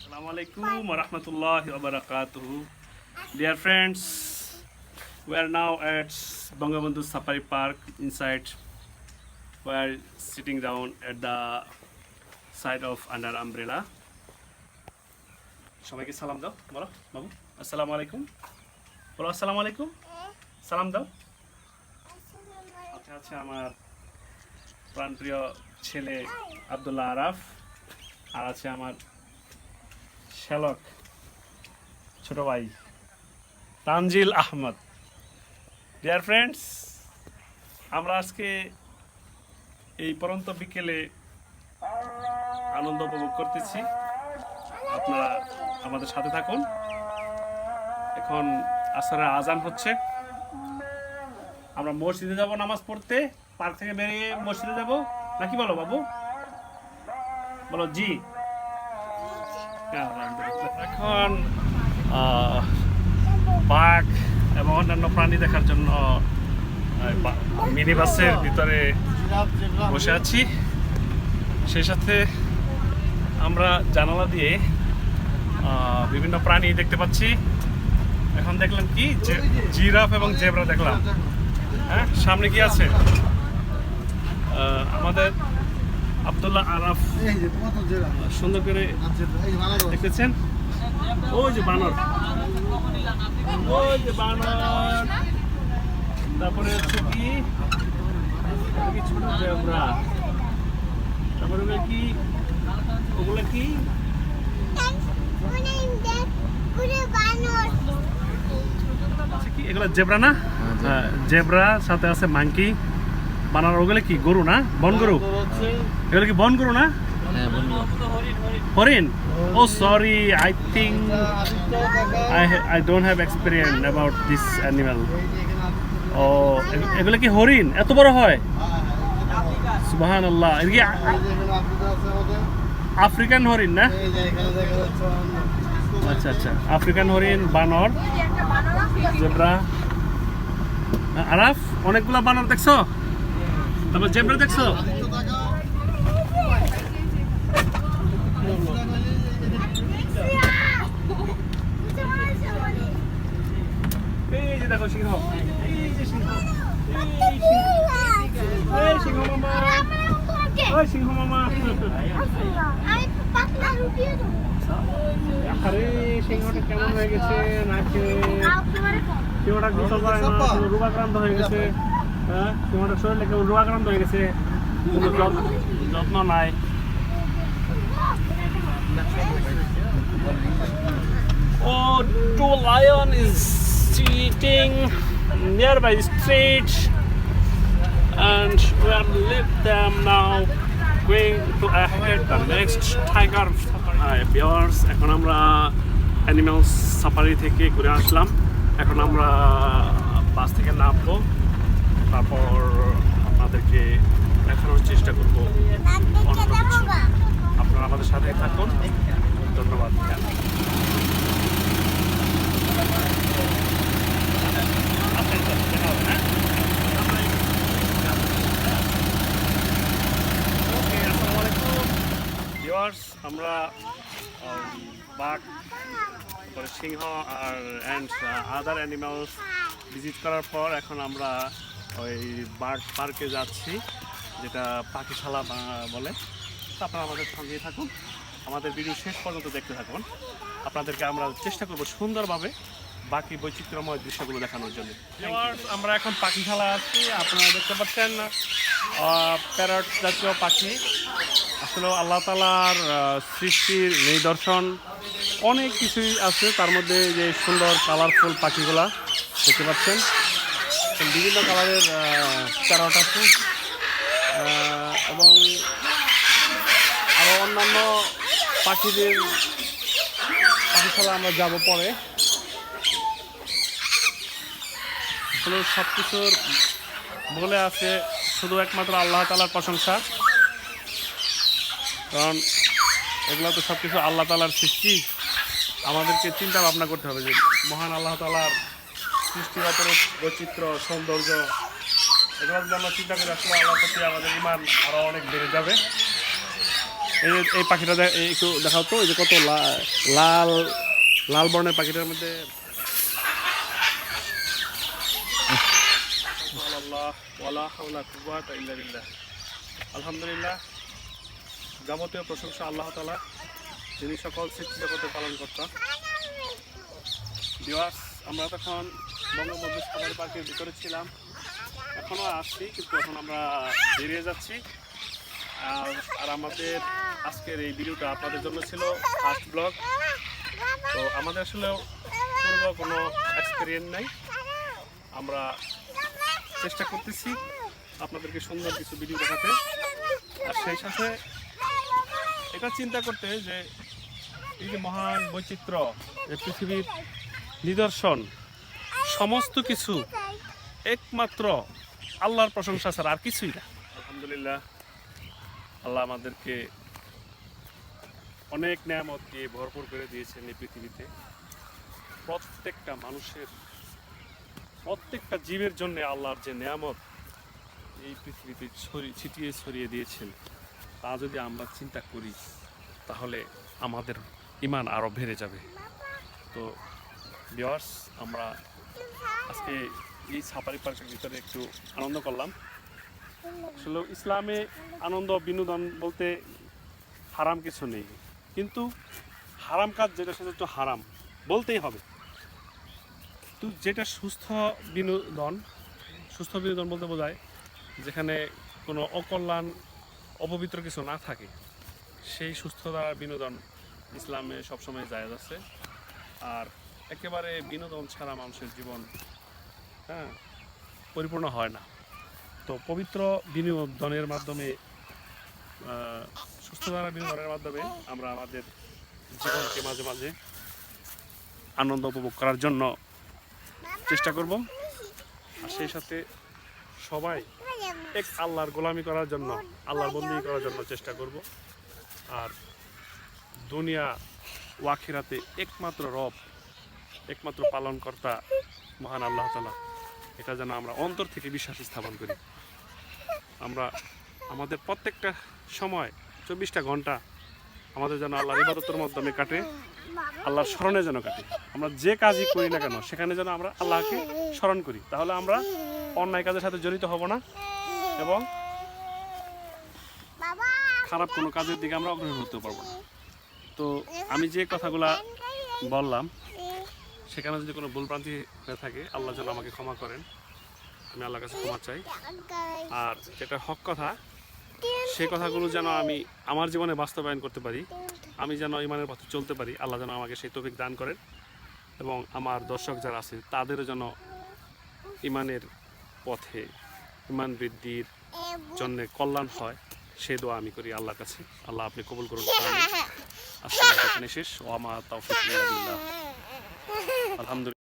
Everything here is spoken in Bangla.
Wa rahmatullahi wa barakatuh. Dear friends, we are now at Bangabandhu Safari Park inside. We are sitting down at the side of under umbrella. সবাইকে সালাম দাও বলো বাবু আসসালামু আলাইকুম বলো আসসালামু আলাইকুম সালাম দাও আচ্ছা আচ্ছা আমার প্রাণপ্রিয় ছেলে আব্দুল্লাহ আরাফ আর আছে আমার শ্যালক, ছোট ভাই, তানজিল আহমদ। ডিয়ার ফ্রেন্ডস আমরা আজকে এই পরন্ত বিকেলে আনন্দ উপভোগ করতেছি। আপনারা আমাদের সাথে থাকুন। এখন আসরের আজান হচ্ছে। আমরা মসজিদে যাব নামাজ পড়তে। পার্ক থেকে বেরিয়ে মসজিদে যাব। নাকি বলো বাবু? বলো, জি। এখন বাঘ এবং অন্যান্য প্রাণী দেখার জন্য মিনি বাসের ভিতরে বসে আছি। সেই সাথে আমরা জানালা দিয়ে বিভিন্ন প্রাণী দেখতে পাচ্ছি। এখন দেখলাম কি? জিরাফ এবং জেব্রা দেখলাম। হ্যাঁ সামনে কি আছে? আমাদের আব্দুল্লাহ আরাফ। সুন্দর করে দেখতেছেন? ওই যে বানর ওই যে বানর তারপরে হচ্ছে কি? ছোট জেব্রা তারপরে ওগুলো কি? ওগুলো কি? আচ্ছা এগুলো জেব্রা না? হ্যাঁ জেব্রা সাথে আছে মাংকি। বানর ওগুলো কি গরু না? বন গরু? এগুলো কি বন গরু না? হরিণ? ও sorry I think ha- I don't have experience about this animal. ও এগুলো কি হরিণ? এত বড় হয়? সুবাহান আল্লাহ কি আফ্রিকান হরিণ না? আচ্ছা আচ্ছা। আফ্রিকান হরিণ বানর জেব্রা। আরাফ অনেকগুলো বানর দেখছ? তারপর জেব্রা দেখছ? এই যে দেখো সিংহ। এই যে সিংহ। এই সিংহ। মামা। ওই সিংহ মামা। আরে, সিংহটা কেমন হয়ে গেছে? নাকে সিংহটা গোসল করে হয়ে গেছে। হ্যাঁ, তোমার শরীরে কেমন রোয়া গ্রান্ত হয়ে গেছে। যত্ন নাই। এখন আমরা অ্যানিমেল সাফারি থেকে ঘুরে আসলাম। এখন আমরা বাস থেকে নামবো। তারপর আপনাদেরকে দেখানোর চেষ্টা করব। আপনারা আমাদের সাথে থাকুন। ধন্যবাদ। আমরা বাঘ সিংহ আর অ্যান্ড আদার অ্যানিমালস ভিজিট করার পর এখন আমরা ওই বাঘ পার্কে যাচ্ছি, যেটা পাখিশালা বলে। আপনারা আমাদের সঙ্গেই থাকুন। আমাদের ভিডিও শেষ পর্যন্ত দেখতে থাকুন। আপনাদেরকে আমরা চেষ্টা করব সুন্দরভাবে বাকি বৈচিত্র্যময় দৃশ্যগুলো দেখানোর জন্য। আমরা এখন পাখিশালা আছি। আপনারা দেখতে পাচ্ছেন প্যারট জাতীয় পাখি। আসলে আল্লাহ তালার সৃষ্টির নিদর্শন অনেক কিছুই আছে। তার মধ্যে যে সুন্দর কালারফুল পাখিগুলা দেখতে পাচ্ছেন। তো বিভিন্ন কালারের আছে। আহ, এবং আরও অন্যান্য পাখিদের পাখিশালা আমরা যাব পরে। আসলে সব কিছুর বলে আছে শুধু একমাত্র আল্লাহ তালার প্রশংসা। কারণ এগুলো তো সব কিছু আল্লাহ তালার সৃষ্টি। আমাদেরকে চিন্তা ভাবনা করতে হবে যে মহান আল্লাহ তালার সৃষ্টিগত বৈচিত্র্য, সৌন্দর্য এগুলো যদি আমরা চিন্তা করি আসলে আল্লাহ প্রতি আমাদের ইমান আরও অনেক বেড়ে যাবে। এই এই পাখিটা একটু দেখাও তো, এই যে কত লাল লাল বর্ণের পাখিটার মধ্যে আলহামদুলিল্লাহ, যাবতীয় প্রশংসা আল্লাহ তাআলা, যিনি সকল সৃষ্টি জগতে পালন করতাম আমরা তখন বঙ্গবন্ধু সাফারি পার্কের ভিতরে ছিলাম। এখনও আসছি, কিন্তু এখন আমরা বেরিয়ে যাচ্ছি। আর আমাদের আজকের এই ভিডিওটা আপনাদের জন্য ছিল ফার্স্ট ব্লগ। তো আমাদের আসলে পূর্ব কোনো এক্সপিরিয়েন্স নাই। আমরা চেষ্টা করতেছি আপনাদেরকে সুন্দর কিছু ভিডিও দেখাতে। আর সেই সাথে এটা চিন্তা করতে যে এই যে মহান বৈচিত্র্য পৃথিবীর নিদর্শন সমস্ত কিছু একমাত্র আল্লাহর প্রশংসা ছাড়া আর কিছুই না। আলহামদুলিল্লাহ, আল্লাহ আমাদেরকে অনেক নিয়ামত দিয়ে ভরপুর করে দিয়েছেন এই পৃথিবীতে। প্রত্যেকটা মানুষের, প্রত্যেকটা জীবের জন্য আল্লাহর যে নিয়ামত এই পৃথিবীতে ছড়িয়ে ছিটিয়ে ছড়িয়ে দিয়েছেন, তা যদি আমরা চিন্তা করি, তাহলে আমাদের ইমান আরও বেড়ে যাবে। তো বিয়ার্স আমরা আজকে এই সাফারি পার্কের ভিতরে একটু আনন্দ করলাম। আসলে ইসলামে আনন্দ বিনোদন বলতে হারাম কিছু নেই। কিন্তু হারাম কাজ যেটা সেটা একটু হারাম বলতেই হবে। তো যেটা সুস্থ বিনোদন সুস্থ বিনোদন বলতে বোঝায় যেখানে কোনো অকল্যাণ, অপবিত্র কিছু না থাকে, সেই সুস্থতা বিনোদন ইসলামে সবসময় জায়েজ আছে। আর একেবারে বিনোদন ছাড়া মানুষের জীবন হ্যাঁ পরিপূর্ণ হয় না। তো পবিত্র বিনোদনের মাধ্যমে সুস্থ ধারা বিনোদনের মাধ্যমে আমরা আমাদের জীবনকে মাঝে মাঝে আনন্দ উপভোগ করার জন্য চেষ্টা করব। আর সেই সাথে সবাই এক আল্লাহর গোলামি করার জন্য, আল্লাহর বন্দি করার জন্য চেষ্টা করব। আর দুনিয়া ওয়াখিরাতে একমাত্র রব একমাত্র পালনকর্তা মহান আল্লাহ তালা। এটা যেন আমরা অন্তর থেকে বিশ্বাস স্থাপন করি। আমরা আমাদের প্রত্যেকটা সময় চব্বিশটা ঘণ্টা আমাদের যেন আল্লাহর ইবাদতের মাধ্যমে কাটে, আল্লাহর স্মরণে যেন কাটে। আমরা যে কাজই করি না কেন, সেখানে যেন আমরা আল্লাহকে স্মরণ করি। তাহলে আমরা অন্যায় কাজের সাথে জড়িত হব না এবং খারাপ কোনো কাজের দিকে আমরা অগ্রসর হতে পারব না। তো আমি যে কথাগুলা বললাম সেখানে যদি কোনো ভুলভ্রান্তি হয়ে থাকে, আল্লাহ যেন আমাকে ক্ষমা করেন। আমি আল্লাহর কাছে ক্ষমা চাই। আর যেটা হক কথা, সেই কথাগুলো যেন আমি আমার জীবনে বাস্তবায়ন করতে পারি, আমি যেন ইমানের পথে চলতে পারি, আল্লাহ যেন আমাকে সেই তৌফিক দান করেন। এবং আমার দর্শক যারা আছে, তাদেরও যেন ইমানের পথে ইমান বৃদ্ধির জন্য কল্যাণ হয়, সেই দোয়া আমি করি আল্লাহর কাছে। আল্লাহ আপনি কবুল করুন। শেষ। ও আমার তৌফিক Elhamdülillah.